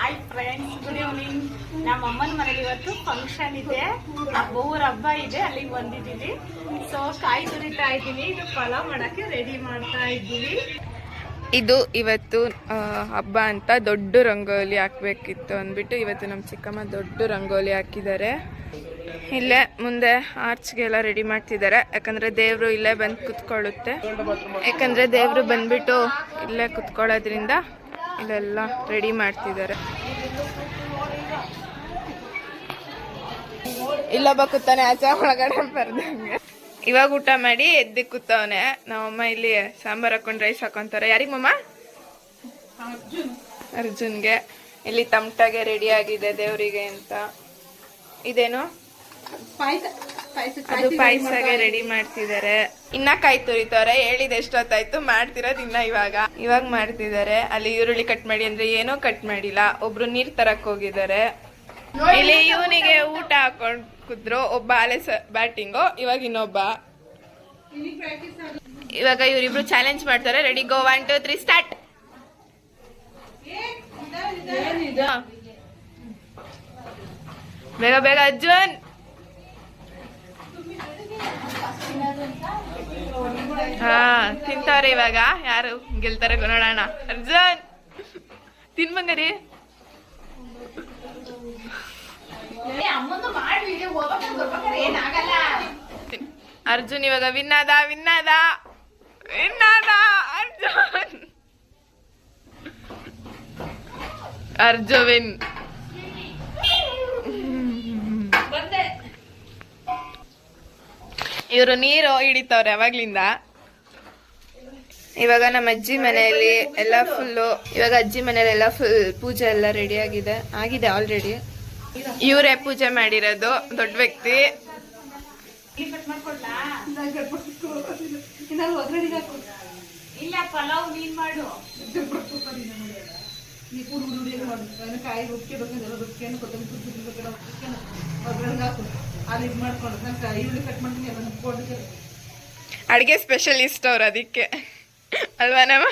Hi friends good evening ನಮ್ಮ ಅಮ್ಮನ ಮನೇಲಿ ಇವತ್ತು ಫಂಕ್ಷನ್ ಇದೆ. ಅಬ್ಬೂರ್ ಹಬ್ಬ ಇದೆ, ಅಲ್ಲಿಗೆ ಬಂದಿದ್ದೀವಿ. ಸೊ ಕಾಯಿ ತುರಿತಾ ಇದ್ದೀನಿ. ಇದು ಪಲಾವ್ ಮಾಡಕ್ಕೆ ರೆಡಿ ಮಾಡ್ತಾ ಇದ್ದೀವಿ. ಇದು ಇವತ್ತು ಹಬ್ಬ ಅಂತ ದೊಡ್ಡ ರಂಗೋಲಿ ಹಾಕ್ಬೇಕಿತ್ತು ಅಂದ್ಬಿಟ್ಟು ಇವತ್ತು ನಮ್ಮ ಚಿಕ್ಕಮ್ಮ ದೊಡ್ಡ ರಂಗೋಲಿ ಹಾಕಿದ್ದಾರೆ. ಇಲ್ಲೇ ಮುಂದೆ ಆರ್ಚ್ಗೆಲ್ಲ ರೆಡಿ ಮಾಡ್ತಿದ್ದಾರೆ. ಯಾಕಂದ್ರೆ ದೇವರು ಇಲ್ಲೇ ಬಂದು ಕುತ್ಕೊಳ್ಳುತ್ತೆ. ಯಾಕಂದ್ರೆ ದೇವರು ಬಂದ್ಬಿಟ್ಟು ಇಲ್ಲೇ ಕುತ್ಕೊಳ್ಳೋದ್ರಿಂದ ಇಲ್ಲೆಲ್ಲ ರೆಡಿ ಮಾಡ್ತಿದ್ದಾರೆ. ಇಲ್ಲೊಬ್ಬ ಕೂತಾನೆ ಆಚೆ ಒಳಗಡೆ ಬರ್ದಂಗೆ. ಇವಾಗ ಊಟ ಮಾಡಿ ಎದ್ದಿ ಕೂತವನೆ. ನಮ್ಮಮ್ಮ ಇಲ್ಲಿ ಸಾಂಬಾರ್ ಹಾಕೊಂಡು ರೈಸ್ ಹಾಕೊಂತಾರೆ. ಯಾರಿಗೆ ಮಮ್ಮ ಅರ್ಜುನ್ಗೆ. ಇಲ್ಲಿ ತಮಟಾಗೆ ರೆಡಿ ಆಗಿದೆ ದೇವರಿಗೆ ಅಂತ. ಇದೇನು? ಅದು ಪಾಯಸಗೆ ರೆಡಿ ಮಾಡ್ತಿದ್ದಾರೆ. ಇನ್ನ ಕಾಯಿ ತುರಿತವ್ರೆ ಹೇಳಿದ ಎಷ್ಟೊತ್ತಾಯ್ತು? ಮಾಡ್ತಿರೋದು ಇನ್ನ ಇವಾಗ. ಇವಾಗ ಮಾಡ್ತಿದ್ದಾರೆ. ಅಲ್ಲಿ ಈರುಳ್ಳಿ ಕಟ್ ಮಾಡಿ ಅಂದ್ರೆ ಏನೋ ಕಟ್ ಮಾಡಿಲ್ಲ. ಒಬ್ರು ನೀರ್ ತರಕ್ ಹೋಗಿದ್ದಾರೆ. ಇಲ್ಲಿ ಇವನಿಗೆ ಊಟ ಹಾಕೊಂಡ್ ಕುದ್ರು. ಒಬ್ಬ ಅಲೆ ಬ್ಯಾಟಿಂಗು ಇವಾಗ ಇನ್ನೊಬ್ಬ. ಇವಾಗ ಇವರಿಬ್ರು ಚಾಲೆಂಜ್ ಮಾಡ್ತಾರೆ. Ready go one two three start ಬೇಗ ಬೇಗ ಅರ್ಜುನ್. ಹಾ ತಿಂತವ್ರೆ ಇವಾಗ. ಯಾರು? ಗೆಲ್ತಾರೆ ನೋಡೋಣ ಅರ್ಜುನ್! ತಿನ್ಬಂಗರಿ ಅರ್ಜುನ್ ಇವಾಗ ವಿನ್ನಾದ ವಿನ್ನಾದ. ವಿನ್ನಾದ ಅರ್ಜುನ್. ಅರ್ಜುನ್ ಇವರು ನೀರು ಹಿಡಿತವ್ರೆ ಅವಾಗ್ಲಿಂದ. ಇವಾಗ ನಮ್ಮ ಅಜ್ಜಿ ಮನೆಯಲ್ಲಿ ಎಲ್ಲ ಫುಲ್ಲು ಇವಾಗ ಅಜ್ಜಿ ಮನೆಯಲ್ಲಿ ಎಲ್ಲ ಫುಲ್ ಪೂಜೆ ಎಲ್ಲ ರೆಡಿ ಆಗಿದೆ. ಆಗಿದೆ ಆಲ್ರೆಡಿ ಇವರೇ ಪೂಜೆ ಮಾಡಿರೋದು, ದೊಡ್ಡ ವ್ಯಕ್ತಿ. ಇಲ್ಲ ಪಲಾವ್ ನೀನ್ ಮಾಡು ಅಡಿಗೆ ಸ್ಪೆಷಲಿಸ್ಟ್ ಅವ್ರು ಅದಕ್ಕೆ. ಅಲ್ವಾ ನಮ್ಮ?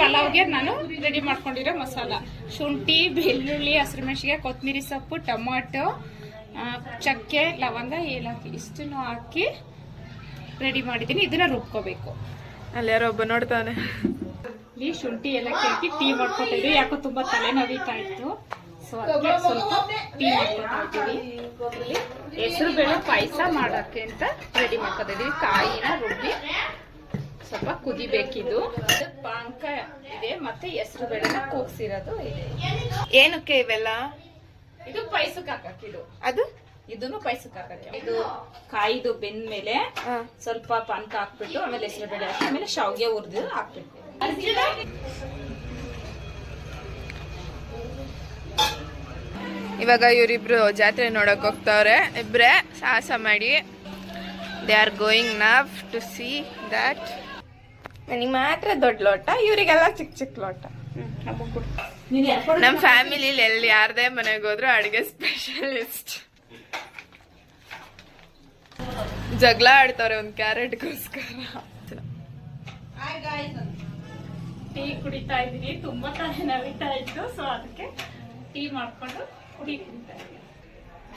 ಪಲಾವ್ಗೆ ನಾನು ರೆಡಿ ಮಾಡ್ಕೊಂಡಿರೋ ಮಸಾಲ. ಶುಂಠಿ ಬೆಳ್ಳುಳ್ಳಿ ಹಸಿರುಮೆಣಸಿಗೆ ಕೊತ್ತಂಬರಿ ಸೊಪ್ಪು ಟೊಮಾಟೊ ಚಕ್ಕೆ ಲವಂಗ ಏಲಕ್ಕಿ ಇಷ್ಟನ್ನು ಹಾಕಿ ರೆಡಿ ಮಾಡಿದ್ದೀನಿ. ಇದನ್ನ ರುಬ್ಕೋಬೇಕು. ಅಲ್ಲಿ ಯಾರೋ ಒಬ್ಬ ನೋಡ್ತಾನೆ ಇಲ್ಲಿ ಶುಂಠಿ ಎಲ್ಲ ಕೇಳಿ ಟೀ ಮಾಡ್ಕೊಟ್ಟಿದ್ವಿ ಇದ್ವಿ. ಯಾಕೋ ತುಂಬಾ ತಲೆನೋವಿತಾ ಇತ್ತು. ಸೊ ಅದಕ್ಕೆ ಸ್ವಲ್ಪ ಟೀ ಮಾಡ್ಕೊತಾ ಇದ್ದೀವಿ ಹೆಸರು ಬೇಳೆ ಪಾಯಸ ಮಾಡಕ್ಕೆ ಅಂತ ರೆಡಿ ಮಾಡ್ಕೊತಿದೀವಿ ಕಾಯಿನ ರುಬ್ಬಿ ಸ್ವಲ್ಪ ಕುದಿಬೇಕಿದು. ಪಾಂಕ ಪಾನಕ ಇದೆ ಮತ್ತೆ ಹೆಸರು ಬೇಳೆನ ಕೂಗ್ಸಿರೋದು ಇದೆ. ಏನಕ್ಕೆ ಇವೆಲ್ಲ? ಇದು ಪಾಯಸಕ್ಕೆ ಇದು. ಅದು? ಇದನ್ನು ಪಾಯಸಕ್ಕೆ ಹಾಕಕ್ಕೆ. ಇದು ಕಾಯಿದು ಬೆಂದ್ಮೇಲೆ ಸ್ವಲ್ಪ ಪಾನಕ ಹಾಕ್ಬಿಟ್ಟು ಆಮೇಲೆ ಹೆಸರು ಬೇಳೆ ಹಾಕಿ ಆಮೇಲೆ ಶಾವ್ಗೆ ಹುರಿದು ಹಾಕ್ಬೇಕು. ಇವಾಗ ಇವರಿಬ್ರು ಜಾತ್ರೆ ನೋಡಕ್ ಹೋಗ್ತಾವ್ರೆ. ಇಬ್ರೆ ಸಾಹಸ ಮಾಡಿ. They are going now to see that ನನಗೆ ಮಾತ್ರ ದೊಡ್ಡ ಲೋಟ ಇವರಿಗೆಲ್ಲ ಚಿಕ್ಕ ಚಿಕ್ಕ ಲೋಟ. ನಮ್ಮ ಫ್ಯಾಮಿಲಿಲಿ ಎಲ್ಲಿ ಯಾರದೇ ಮನೆಗೆ ಹೋದ್ರು ಅಡುಗೆ ಸ್ಪೆಷಲಿಸ್ಟ್ ಜಗಳ ಆಡ್ತವ್ರೆ ಒಂದು ಕ್ಯಾರೆಟ್ಗೋಸ್ಕರ. ಟೀ ಕುಡಿತಾ ಇದ್ದೀನಿ. ತುಂಬಾ ತಾನೇ ನವಿತಾ ಇತ್ತು. ಸೊ ಅದಕ್ಕೆ ಟೀ ಮಾಡ್ಕೊಂಡು ಟೀ ಕುಡಿತಾ ಇದ್ದೀನಿ.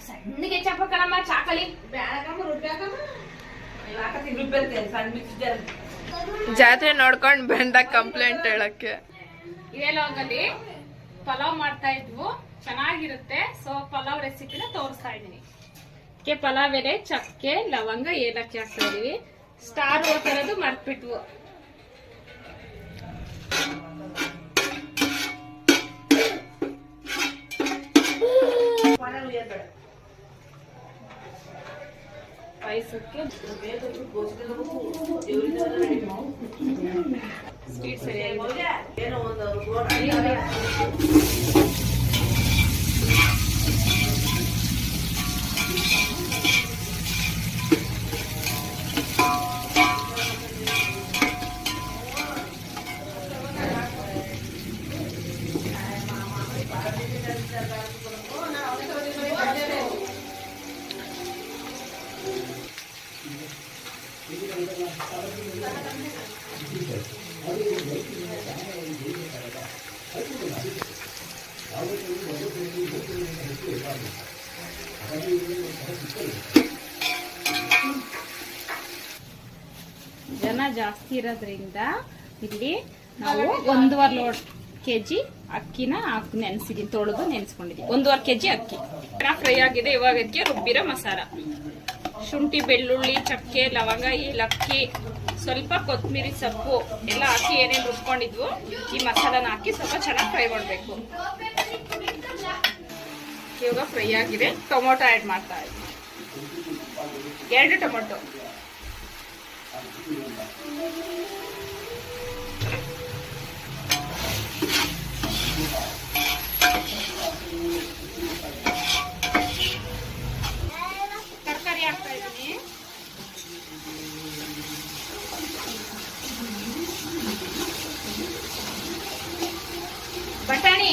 ಸಣ್ಣಗೆ ಚಪ್ಪಕಣಮ್ಮ ಚಾಕಲಿ. ಜಾತ್ರೆ ನೋಡ್ಕೊಂಡ್ ಬಂದ ಕಂಪ್ಲೇಂಟ್ ಹೇಳಕ್ಕೆ. ಇದೇ ಲಾಗಲ್ಲಿ ಪಲಾವ್ ಮಾಡ್ತಾ ಇದ್ವು. ಚೆನ್ನಾಗಿರುತ್ತೆ. ಸೊ ಪಲಾವ್ ರೆಸಿಪಿನ ತೋರಿಸ್ತಾ ಇದ್ದೀನಿ. ಕೆ ಪಲಾವ್ ಎಲೆ ಚಕ್ಕೆ ಲವಂಗ ಏಲಕ್ಕಿ ಹಾಕ್ತಾ ಇದೀವಿ ಸ್ಟಾರ್ ತರದು ಮರ್ತ್ಬಿಟ್ವು. ಐಸಕ್ಕೆ ಸ್ಪೀಡ್ ಸರಿಯಾಗಿ ಏನೋ ಒಂದು Thank you. ಜನ ಜಾಸ್ತಿ ಇರೋದ್ರಿಂದ ಇಲ್ಲಿ ನಾವು ಒಂದೂವರೆ ಲೋಡ್ ಕೆಜಿ ಅಕ್ಕಿನ ಹಾಕಿ ನೆನೆಸಿದ್ದೀನಿ ತೊಳೆದು ನೆನೆಸ್ಕೊಂಡಿದ್ದೀನಿ ಒಂದೂವರೆ ಕೆಜಿ ಅಕ್ಕಿ. ಫ್ರೈ ಆಗಿದೆ, ಇವಾಗ ಅದಕ್ಕೆ ರುಬ್ಬಿರೋ ಮಸಾಲ. ಶುಂಠಿ, ಬೆಳ್ಳುಳ್ಳಿ, ಚಕ್ಕೆ, ಲವಂಗ, ಏಲಕ್ಕಿ, ಸ್ವಲ್ಪ ಕೊತ್ತಂಬರಿ ಸೊಪ್ಪು ಎಲ್ಲ ಹಾಕಿ ಏನೇನು ರುಬ್ಕೊಂಡಿದ್ವು ಈ ಮಸಾಲನ ಹಾಕಿ ಸ್ವಲ್ಪ ಚೆನ್ನಾಗಿ ಫ್ರೈ ಮಾಡಬೇಕು. ಇವಾಗ ಫ್ರೈ ಆಗಿದೆ. ಟೊಮೊಟೊ ಆ್ಯಡ್ ಮಾಡ್ತಾ ಇದ್ದೀನಿ ಎರಡು ಟೊಮೊಟೊ ತರಕಾರಿ ಹಾಕ್ತಾ ಇದ್ದೀನಿ ಬಟಾಣಿ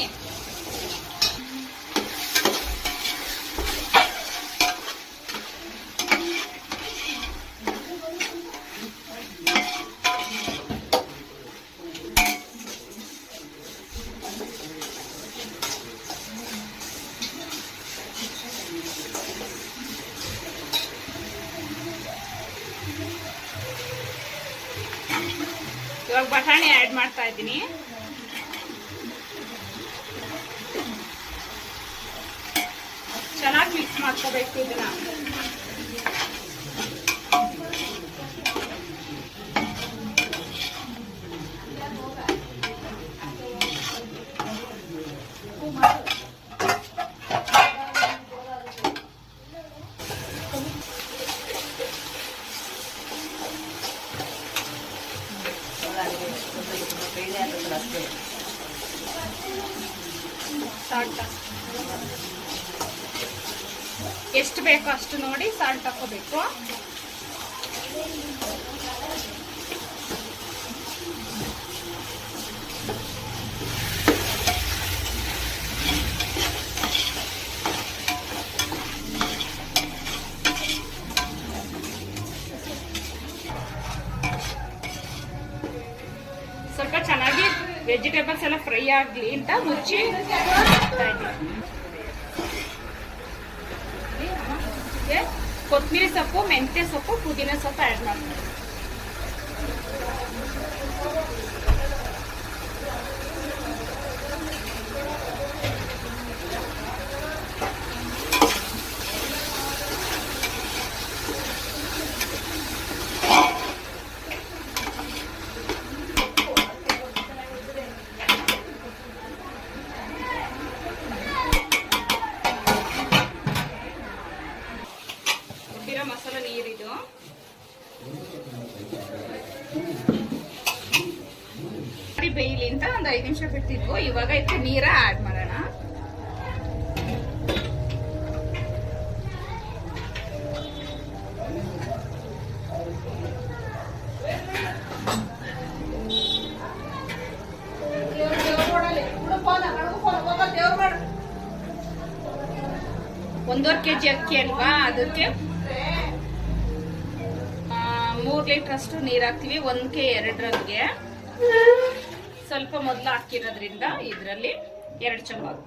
ಇವಾಗ ಬಟಾಣಿ ಆ್ಯಡ್ ಮಾಡ್ತಾ ಇದ್ದೀನಿ ಚೆನ್ನಾಗಿ ಮಿಕ್ಸ್ ಮಾಡ್ಕೋಬೇಕು ಇದನ್ನ ಸಾಲ್ಟ್ ಎಷ್ಟು ಬೇಕೋ ಅಷ್ಟು ನೋಡಿ ಸಾಲ್ಟ್ ಹಾಕೋಬೇಕು. ಸ್ವಲ್ಪ ಚೆನ್ನಾಗಿ ವೆಜಿಟೇಬಲ್ಸ್ ಎಲ್ಲ ಫ್ರೈ ಆಗಲಿ ಅಂತ ಮುಚ್ಚಿ. ಇಡ್ತಾ ಕೊತ್ತಂಬರಿ ಸೊಪ್ಪು ಮೆಂತ್ಯ ಸೊಪ್ಪು ಪುದೀನ ಸೊಪ್ಪು ಆ್ಯಡ್ ಮಾಡ್ತೀನಿ ರುಬ್ಬಿರೋ ಮಸಾಲ ನೀರಿದು ಸರಿ ಬೇಯಲಿ ಅಂತ ಒಂದು ಐದು ನಿಮಿಷ ಬಿಟ್ಟಿದ್ವು ಇವಾಗ ಇದಕ್ಕೆ ನೀರ ಆಡ್ ಮಾಡೋಣ ಕೆಜಿ ಅಕ್ಕಿ ಅಲ್ವಾ? ಅದಕ್ಕೆ ಮೂರು ಲೀಟರ್ ಅಷ್ಟು ನೀರ್ ಹಾಕ್ತಿವಿ. ಒಂದ್ ಕೆ ಎರಡರಂಗೆ. ಸ್ವಲ್ಪ ಮೊದ್ಲು ಹಾಕಿರೋದ್ರಿಂದ ಇದ್ರಲ್ಲಿ ಎರಡು ಚಮಚ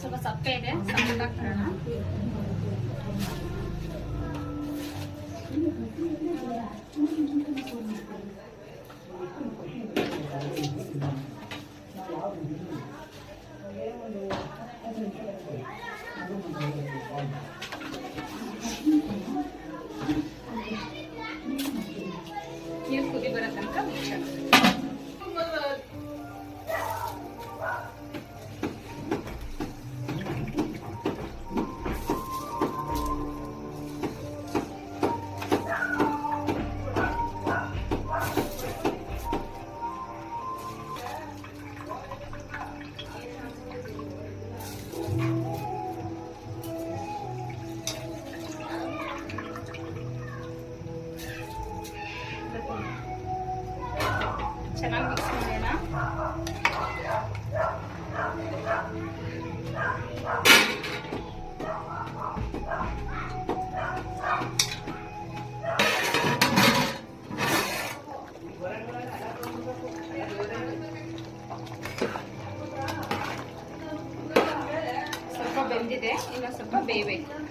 ಹಾಕ್ತಿವಿ ಸಪ್ಪೆ ಇದೆ ಸಪ್ಪೆ ಚೆನ್ನಾಗಿ ಮಿಕ್ಸ್ ಮಾಡೋಣ ಸ್ವಲ್ಪ ಬೆಂದಿದೆ ಇನ್ನು ಸ್ವಲ್ಪ ಬೇಯಬೇಕು.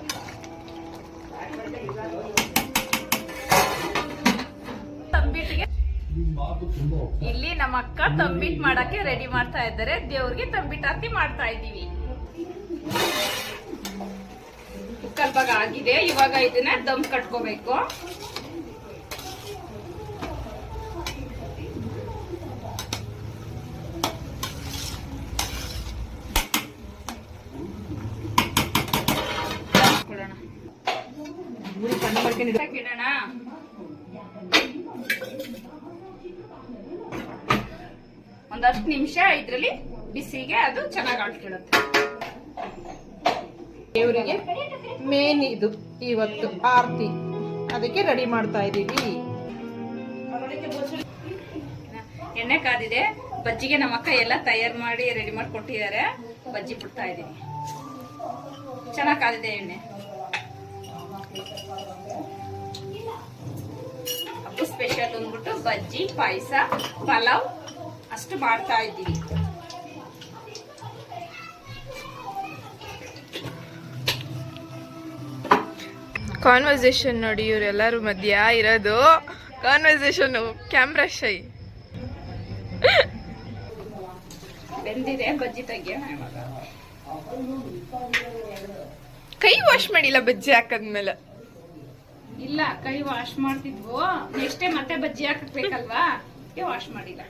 ನಮ್ಮ ಅಕ್ಕ ತಂಬಿಟ್ ಮಾಡಕ್ಕೆ ರೆಡಿ ಮಾಡ್ತಾ ಇದ್ದಾರೆ. ದೇವ್ರಿಗೆ ತಂಬಿಟ್ ಆರತಿ ಮಾಡ್ತಾ ಇದ್ದೀವಿ. ಕುಕ್ಕರ್ ಭಾಗ ಆಗಿದೆ. ಇವಾಗ ಇದನ್ನ ದಮ್ ಕಟ್ಕೋಬೇಕು. ಹತ್ತು ನಿಮಿಷ ಇದ್ರಲ್ಲಿ ಬಿಸಿಗೆ ಅದು ಚೆನ್ನಾಗಿ ಆಡ್ಕೊಳ್ಳುತ್ತೆ. ದೇವರಿಗೆ ಮೇನ್ ಇದು ಇವತ್ತು ಆರತಿ. ಅದಕ್ಕೆ ರೆಡಿ ಮಾಡ್ತಾ ಇದ್ದೀವಿ. ಎಣ್ಣೆ ಕಾದಿದೆ. ಬಜ್ಜಿಗೆ ನಮ್ಮ ಅಕ್ಕ ಎಲ್ಲ ತಯಾರು ಮಾಡಿ ರೆಡಿ ಮಾಡಿ ಕೊಟ್ಟಿದ್ದಾರೆ. ಬಜ್ಜಿ ಬಿಡ್ತಾ ಇದ್ದೀನಿ. ಚೆನ್ನಾಗಿ ಕಾದಿದೆ ಎಣ್ಣೆ. ಹಬ್ಬ ಸ್ಪೆಷಲ್ ಅಂದ್ಬಿಟ್ಟು ಬಜ್ಜಿ ಪಾಯಸ ಪಲಾವ್ ಅಷ್ಟು ಮಾಡ್ತಾ ಇದ್ದೀವಿ. ಕಾನ್ವರ್ಸೇಷನ್ ನೋಡಿ ಇವರೆಲ್ಲರೂ ಮಧ್ಯ ಇರೋದು. ಕಾನ್ವರ್ಸೇಷನ್ ಕ್ಯಾಮ್ರಾ ಶೈ ಬೆಂದಿದೆ ಬಜ್ಜಿ ತೆಗಿಯೋಣ ಕೈ ವಾಶ್ ಮಾಡಿಲ್ಲ ಬಜ್ಜಿ ಹಾಕದ್ಮೇಲೆ? ಇಲ್ಲ ಕೈ ವಾಶ್ ಮಾಡ್ತಿದ್ವು. ನೆಕ್ಸ್ಟ್ ಮತ್ತೆ ಬಜ್ಜಿ ಹಾಕಬೇಕಲ್ವಾ ವಾಶ್ ಮಾಡಿಲ್ಲ.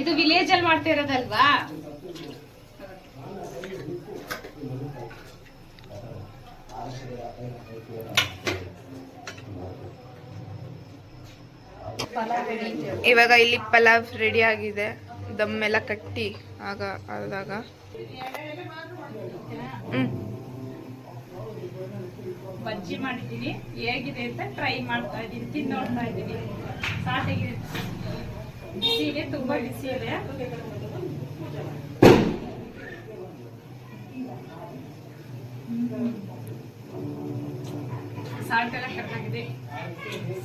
ಇದು ವಿಲೇಜ್ ಅಲ್ಲಿ ಮಾಡ್ತಾ ಇರೋದಲ್ವಾ? ಪಲಾವ್ ಇವಾಗ ಇಲ್ಲಿ ಪಲಾವ್ ರೆಡಿ ಆಗಿದೆ. ದಮ್ಮೆಲ್ಲ ಎಲ್ಲ ಕಟ್ಟಿ ಆಗ ಆದಾಗ. ಹ್ಮ್. ಬಜ್ಜಿ ಮಾಡಿದ್ದೀನಿ. ಹೇಗಿದೆ ಅಂತ ಟ್ರೈ ಮಾಡ್ತಾ ಇದ್ದೀನಿ ತಿನ್ನೋಡ್ತಾ ನೋಡ್ತಾ ಇದ್ದೀನಿ. ಸಾಟಿಗೆ. ಬಿಸಿ ಇದೆ ತುಂಬಾ ಬಿಸಿ ಇದೆ ಸಾಲ್ಟ್ ಎಲ್ಲ ಚೆನ್ನಾಗಿದೆ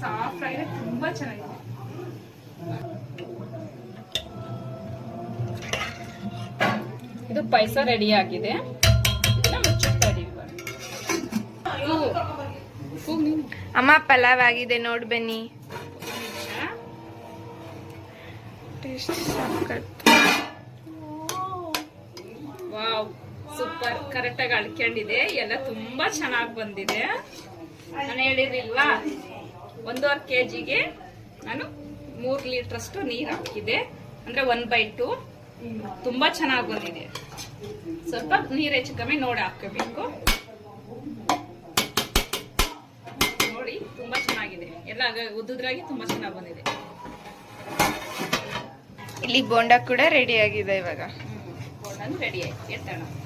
ಸಾಫ್ಟ್ ಆಗಿದೆ ತುಂಬಾ ಚೆನ್ನಾಗಿದೆ. ಇದು ಪಾಯಸ ರೆಡಿ ಆಗಿದೆ. ಅಮ್ಮ, ಪಲಾವ್ ಆಗಿದೆ, ನೋಡಿ ಬನ್ನಿ. Wow, super. ಕರೆಕ್ಟ್ ಆಗಿ ಅಳ್ಕೊಂಡಿದೆ. ಎಲ್ಲ ತುಂಬಾ ಚೆನ್ನಾಗಿ ಬಂದಿದೆ. ನಾನು ಹೇಳಿರ್ಲಿಲ್ವಾ ಒಂದೂವರೆ ಕೆ ಜಿಗೆ ನಾನು ಮೂರು ಲೀಟರ್ ಅಷ್ಟು ನೀರು ಹಾಕಿದೆ ಅಂದ್ರೆ ಒನ್ ಬೈ ಟು ತುಂಬಾ ಚೆನ್ನಾಗಿ ಬಂದಿದೆ. ಸ್ವಲ್ಪ ನೀರು ಹೆಚ್ಚು ಕಮ್ಮಿ ನೋಡಿ ಹಾಕೋಬೇಕು ನೋಡಿ, ತುಂಬಾ ಚೆನ್ನಾಗಿದೆ. ಎಲ್ಲ ಉದ್ದುದ್ರಾಗಿ ತುಂಬಾ ಚೆನ್ನಾಗಿ ಬಂದಿದೆ. ಇಲ್ಲಿ ಬೋಂಡ ಕೂಡ ರೆಡಿ ಆಗಿದೆ ಇವಾಗ. ರೆಡಿ ಆಯ್ತು. ಎತ್ತೋಣ.